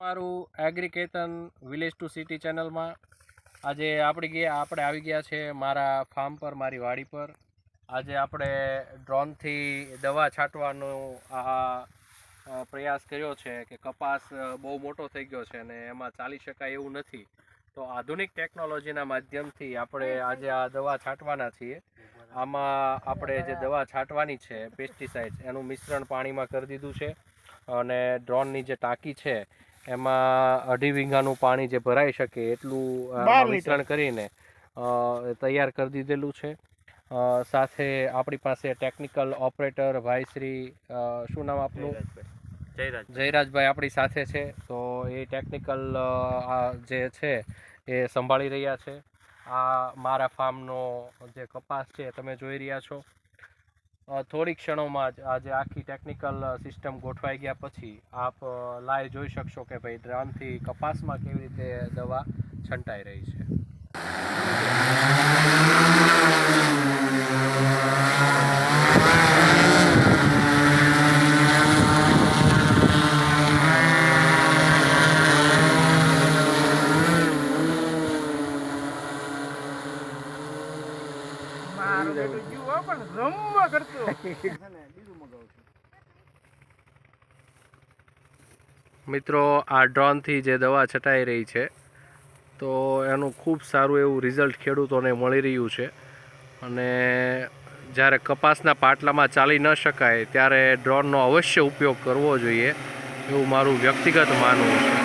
મારું એગ્રીકેતન village to city ચેનલમાં આજે આપણી ગયા આપણે આવી ગયા છે મારા ફાર્મ પર, મારી વાડી પર. આજે આપણે ડ્રોનથી દવા છાંટવાનો આ પ્રયાસ કર્યો છે કે કપાસ બહુ મોટો થઈ ગયો છે અને એમાં ચાલી શકાય એવું નથી. તો આધુનિક ટેકનોલોજીના માધ્યમથી આપણે આજે આ દવા છાંટવાના છીએ. આમાં આપણે જે દવા છાંટવાની છે પેસ્ટિસાઇડ એનું મિશ્રણ પાણીમાં કરી દીધું છે. અને ડ્રોનની જે ટાંકી છે એમાં અઢી વીઘાનું પાણી જે ભરાઈ શકે એટલું મિશ્રણ કરીને તૈયાર કરી દીધેલું છે. સાથે આપણી પાસે ટેકનિકલ ઓપરેટર ભાઈશ્રી શું નામ આપનું? જયરાજભાઈ. આપણી સાથે છે. તો એ ટેકનિકલ આ જે છે એ સંભાળી રહ્યા છે. આ મારા ફાર્મનો જે કપાસ છે તમે જોઈ રહ્યા છો. થોડી ક્ષણોમાં જ આજે આખી ટેકનિકલ સિસ્ટમ ગોઠવાઈ ગયા પછી આપ લાઈવ જોઈ શકશો કે ભાઈ ડ્રોનથી કપાસમાં કેવી રીતે દવા છંટાઈ રહી છે. પણ રમવા કરતો. મિત્રો આ ડ્રોનથી જે દવા છટાઈ રહી છે તો એનું ખૂબ સારું એવું રિઝલ્ટ ખેડૂતોને મળી રહ્યું છે. અને જ્યારે કપાસના પાટલામાં ચાલી ન શકાય ત્યારે ડ્રોનનો અવશ્ય ઉપયોગ કરવો જોઈએ એવું મારું વ્યક્તિગત માનવું છે.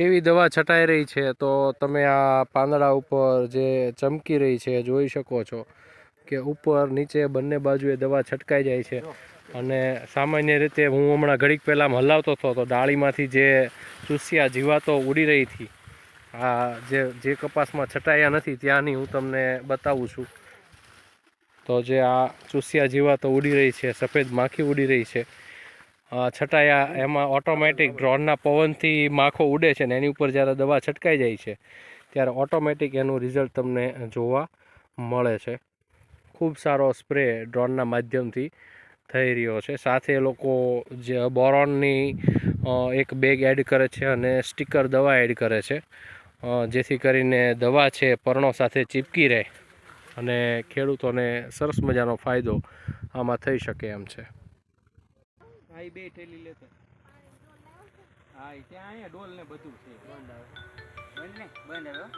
કેવી દવા છટાઈ રહી છે, તો તમે આ પાંદડા ઉપર જે ચમકી રહી છે, જોઈ શકો છો કે ઉપર નીચે બંને બાજુએ દવા છટકાઈ જાય છે. અને સામાન્ય રીતે હું હમણાં ઘડીક પહેલાં હલાવતો હતો, તો ડાળીમાંથી જે ચૂસ્યા જીવાતો ઉડી રહી હતી, આ જે જે કપાસમાં છટાયા નથી, ત્યાંની હું તમને બતાવું છું. તો જે આ ચૂસ્યા જીવાતો ઉડી રહી છે, સફેદ માખી ઉડી રહી છે છટાયા એમાં ઓટોમેટિક ડ્રોનના પવનથી માખો ઉડે છે ને એની ઉપર જ્યારે દવા છટકાઈ જાય છે, ત્યારે ઓટોમેટિક એનું રિઝલ્ટ તમને જોવા મળે છે. ખૂબ સારો સ્પ્રે ડ્રોનના માધ્યમથી થઈ રહ્યો છે. સાથે લોકો જે બોરોનની એક બેગ એડ કરે છે અને સ્ટીકર દવા એડ કરે છે જેથી કરીને દવા છે પર્ણો સાથે ચીપકી રહે અને ખેડૂતોને સરસ મજાનો ફાયદો આમાં થઈ શકે એમ છે. હા એ બે ઠેલી લેતો. હા એ ત્યાં અહીંયા ડોલ ને બધું છે. બંધ આવે. બંધ ને? બંધ આવે હો.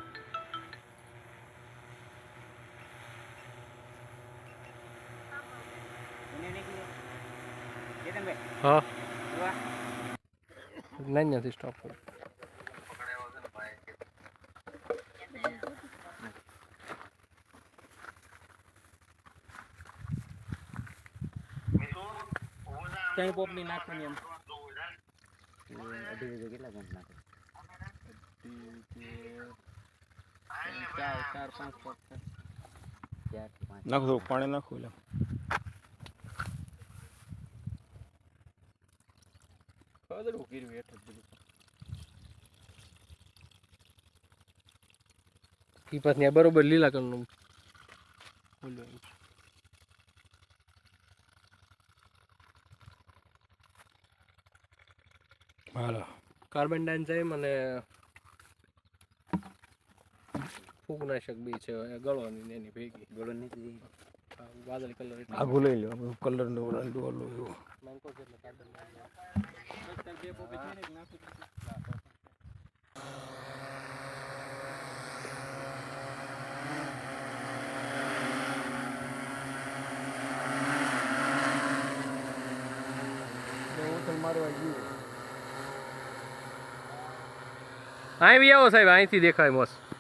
નહીં નથી સ્ટોપ ત્રણ પોપની નાખવાની એમ ચાર ચાર પાંચ પોપ નાખો પાણી નાખો એટલે ખદડું ગીરવી હેઠળ જ બધું પાછું ત્યાં બરોબર લીલા કલરનું ઓલું હાલો. કાર્બન ડાયોક્સાઇડ અને ફૂગનાશક બી છે એ ગળવાની ને એની ભેગી. ગળવાની વાદળી કલર એટલે. આઘું લઈ લો કલર નો ઓલું ઓલો એવું. નાનકો છે એટલે કાર્બન અત્યારે બે અહીં આવો સાહેબ અહીંથી દેખાય મસ્ત.